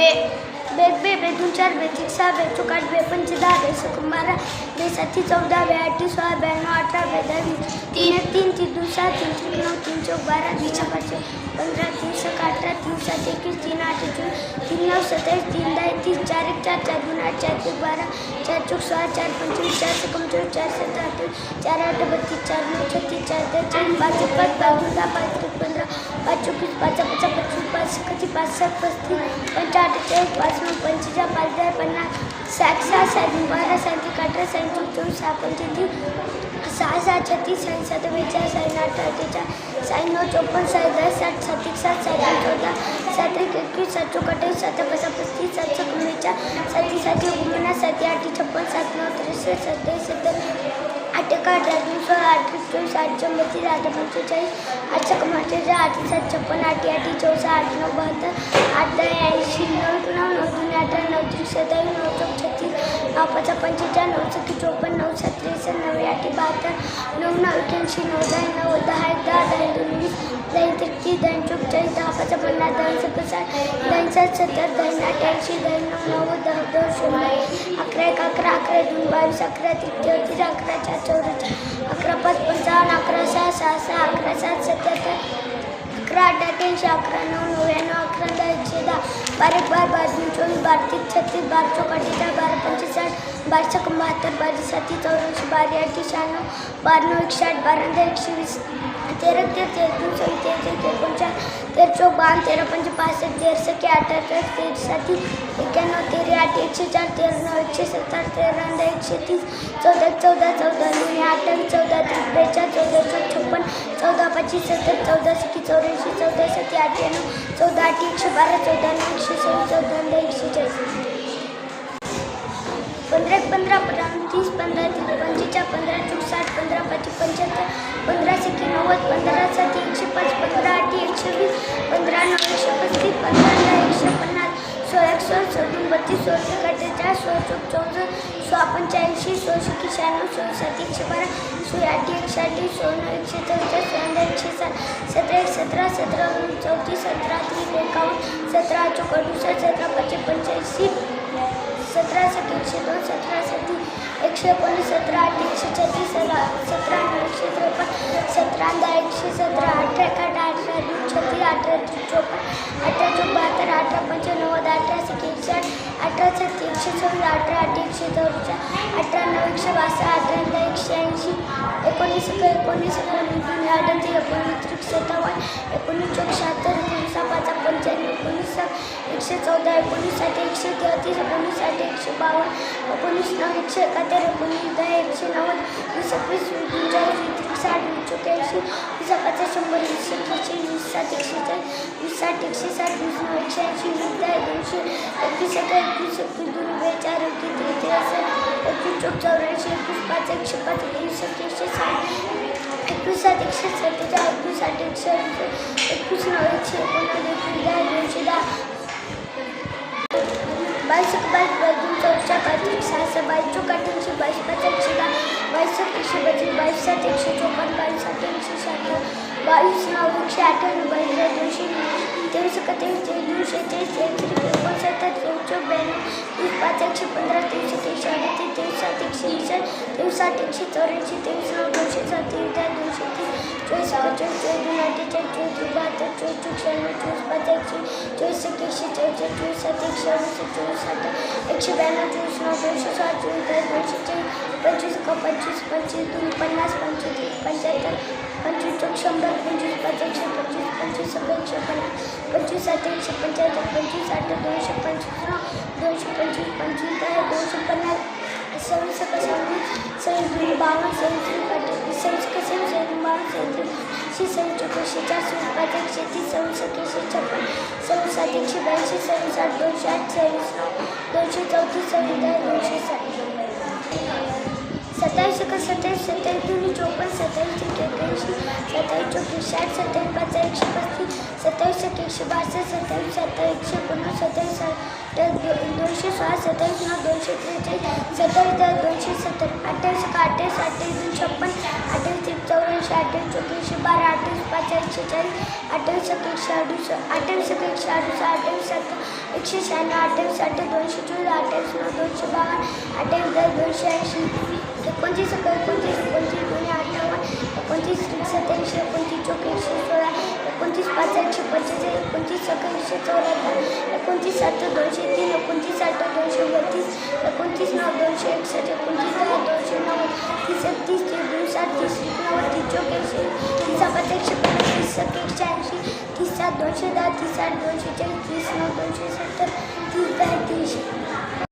बे bag बे बेदून चार बेचिक सहा बेचूक आठ बेपंचे दहा बेसक बारा बेसाती चौदा बेआठी सोळा ब्याण्णव अठरा बेदहावीस तीन एक, तीन तीन, दू सहा तीन त्रिक नऊ तीन चौक बारा तीन पाचशे पंधरा तीन सक अठरा तीन, सात एकवीस तीन, आठ एकवीस तीन सत्ताईस तीन दस तीस चार एक चार चार दो आठ चार दो बारह चार चौक सात चार पंचम चार से कम चौक चार सात आठ चार आठ बत्तीस चार नौ छत्तीस चार दस चार पाँच एक पाँच पाँच दोन पाँच त्रिक पंधरा पाच पाँच पाँच पाच पच्चीस पाँच सकाळची पाँच सात पच्चीस पंच चालीस पाँच नौ पंचेचाळीस पाँच दहा पन्नास सात सहा सात बारा सात एक अठरा सात चौक चोवीस सहा पंचवीस सहा सहा छत्तीस साई सात बेचाळीस साई आठ अठ्ठेचाळीस साई नऊ चोपन्न साठ दहा सात एक सात सात चौदा सात एक एकवीस सात चौक अठ्ठावीस सात पाच पस्तीस सात चौक बेचाळीस साती साती एकोणपन्नास साती आठ छप्पन सात नऊ त्रेसष्ट सत्तावीस सत्तर आठ एक अठरा दोन सोळा आठ चोवीस आठ चौबत्तीस आठ पंचेचाळीस आठ सक अठ्ठेचाळीस आठ सात छप्पन आठ आठ चौसा आठ नऊ बहात्तर आठ दहा ऐंशी नऊ नऊ नऊ दोन अठरा नऊ सत्तावीस नऊ चौक छत्तीस नऊ पाच पंचेचाळीस नऊ सत्ती चोपन्न नऊ सात त्रेसष्ट नऊ आठ बहात्तर नऊ नऊ एक्याऐंशी नऊ दहा नऊ दहा एक दहा दहा दोन वीस दहा तेहतीस दहा एक चौवेचाळीस दहा पाच पन्नास दहा सत्तर दहा सात सत्तर दहा एक आठ ऐंशी दहा नऊ नव्वद दहा दोन शून्य, अकरा एक अकरा अकरा दोन बावीस अकरा तीन अकरा चार चौवेचाळीस अकरा पाच पंचावन्न अकरा सहा सहा सहा अकरा, सात, सत्याहत्तर अकरा आठ अठ्ठ्याऐंशी अकरा नऊ नव्याण्णव अकरा दहा एकशे दहा बारा एक बारा बारा चोवीस बारा तीस छत्तीस बारा चौक दहा बारा पंचेचाळीस बारा सक बहात्तर बारा साती चौऱ्याऐंशी बारा आठशे शहाण्णव बारा नऊ एकशे आठ बारा दहा एकशे वीस तेरा तेरा तेहतीस चोवीस तेरा एकोणचाळीस तेरा चौक बावन्न तेरा पंच पासष्ट तेरा अठरा तेर साती एक्क्याण्णव तेरा आठ एकशे चार तेरा नऊ एकशे सत्तर तेरा दहा एकशे तीस चौदा चौदा चौदा दोन अठ्ठावीस चौदा तीस बेचाळीस चौदा चौक चौदा सत्तर चौदा चौऱ्याऐंशी चौदा सती अठ्ठ्याण्णव चौदा आठ एकशे बारा चौदा नऊ एकशे सव्वीस चौदा एकशे चाळीस. पंधरा पंधरा पंधरा तीस पंधरा तीस पंचेचाळ पंधरा चौसाठ पंधरा पाच पंच्याहत्तर पंधरा सखी नव्वद पंधरा सात एकशे पाच पंधरा आठ एकशे वीस पंधरा नऊ एकशे पस्तीस पंधरा दहा एकशे पन्नास सोळा एक सोळा सोळा बत्तीस सोळा एक अठ्ठेचाळीस चौक चौसष्ट सोळा पंच्याऐंशी सोळशे सखी शहाण्णव सोळा एकशे बारा सोळा आठ एकशे अठ्ठावीस सोळा एकशे चौचाळीस सोळा एकशे सात सतरा एक सतरा सतरा चौतीस सतरा तीन एकावन्न सतरा चौक सतरा पाचशे पंच्याऐंशी सतरा सात एकशे दोन सतरा सती एकशे एकोणीस सतरा आठ एकशे छत्तीस सतरा सतरा नऊ एकशे त्रेपन्न सतरा दहा एकशे सतरा अठरा एकाठ अठरा छत्तीस अठरा चौपन्न चोपन्न अठरा चौक बहात्तर अठरा पंच्याण्णव अठरा सख अठरा छत्तीस एकशे चौदा अठरा आठ एकशे चौदा अठरा नऊ एकशे बासष्ट अठरा दहा एकशे ऐंशी एकोणीस एकोणीस एकोणीस दोन अडतीस एकोणीस सत्तावन्न एकोणीस चौक शहात्तर एकोणीस पाच पंच्याण्णव एकोणीस एकशे चौदा एकोणीस साठ एकशे तेहतीस एकोणीस साठ एकशे बावन्न एकोणीस नऊ एकशे एकाहत्तर एकोणीस दहा एकशे नव्वद वीस एकवीस वीस वीस साठ वीस चौक्याऐंशी वीस पाच शंभर वीस एकशे वीस सात एकशे चाळीस साठ एकशे साठ वीस नऊ एकशे ऐंशी वीस दहा दोनशे एकवीस सतरा एकवीस एकवीस दोन बेचार एकवीस त्रेचाळीस एकवीस चौक चौऱ्याऐंशी एकवीस पाच एकशे पाच एकवीस एक एकशे साठ एकवीस सात एकशे सत्तेचाळीस एकवीस आठ एकशे एकवीस नऊ एकशे एकोणनव्वद एकवीस दहा दोनशे दहा बावीस एक बावीस बावीस चौच्या पाच सहा सहा बावीस चौक अठ्ठ्याऐंशी बावीस पाच एकशे दहा बावीस सात एकशे बावीस बावीस सात एकशे बावीस नऊ एकशे अठ्ठ्याण्णव दहा दोनशे तेवीस एकत्रेवीस तेवीस दोनशे तेवीस तेवीस एकोणसत्तर चौच्या ब्याण्णव वीस पाच एकशे पंधरा तेवीस तेवीस अडतीस तेवीस सात एकशे वीस तेवीस साठ एकशे चौऱ्याऐंशी तेवीस नऊ दोनशे सात तेवीस दहा दोनशे तीस चोवीस एकोणचाळीस चोवीस दोन अठ्ठेचाळीस चोवीस दोन बहात्तर चोवीस चोवीस शहाण्णव चोवीस पाच एकशे चोवीस एक एकशे चौचाळीस चोवीस सात एकशे अडुसष्ट चोवीस साठ एकशे ब्याण्णव चोवीस नऊ दोनशे साठ चोवीस दहा दोनशे चाळीस पंचवीस पंचवीस पंचवीस दोन पन्नास पंचवीस पंच्याहत्तर शंभर पंचवीस पाच एकशे पंचवीस पंचवीस एकशे पन्नास पंचवीस सात एकशे पंच्याहत्तर पंचवीस आठ दोनशे पंचवीस दोनशे पंचवीस पंचवीस दोनशे पन्नास सव्वीस सव्वीस सव्वीस बावन्न सव्वीस अठ्ठावीस सव्वीस सव्वीस बावन्न सव्वीस सव्वीस चौक एकशे चार सव्वीस पाच एकशे तीस सव्वीस एक एकशे छप्पन सव्वीस सात एकशे ब्याऐंशी सव्वीस आठ दोनशे आठ सव्वीस नऊ दोनशे चौतीस सव्वीस दहा दोनशे साठ एक सत्तावीस दोन्ही चौपन्न सत्तावीस एक एक्याऐंशी सत्तावीस चौतीस, साठ सत्तावीस पाच एकशे पस्तीस सत्तावीस एक एकशे बासष्ट सत्तावीस सत्तावीस एकशे एकोणनव्वद सत्तावीस दो दोनशे सोळा सत्तावीस नऊ दोनशे त्रेचाळीस सत्तावीस दहा दोनशे सत्तर अठ्ठावीस एक अठ्ठावीस अठ्ठावीस दोन छप्पन अठ्ठावीस एक चौऱ्याऐंशी अठ्ठावीस चौतीसशे बारा अठ्ठावीस पाच एकशे चाळीस अठ्ठावीस एक एकशे अडुसष्ट अठ्ठावीस एक एकशे अडुसष्ट अठ्ठावीस सात एकशे शहाण्णव अठ्ठावीस अठ्ठावीस दोनशे चोवीस अठ्ठावीस नऊ दोनशे बावन्न अठ्ठावीस दहा दोनशे ऐंशी ઓગણત્રીસ ઓગણત્રીસ ઓગણત્રીસ અને અઠાવન ઓગણત્રીસ સત્યાવીસ ઓગણત્રીસ ઓગણીસો સોળા ઓગણત્રીસ પાસઠ પચીસ ઓગણત્રીસ ઓગણીસો ચોરાતા ઓગણત્રીસ સાત દોનશો તીન ઓગણત્રીસ આઠ દોનશો બત્રીસ ઓગણત્રીસ નવ દોનશો એકસઠ ઓગણત્રીસ દસ દોનશો નવ ત્રીસ ત્રીસ ત્રીસ સાત ત્રીસ નવ ત્રીસ ચોક્યાસી ત્રીસ પચાસ ત્રીસ એકસો એંશી ત્રીસ સાત દોનશો દસ ત્રીસ આઠ દોનશો ચાલીસ ત્રીસ નવ દોનશો સત્તર ત્રીસ દસ ત્રીસ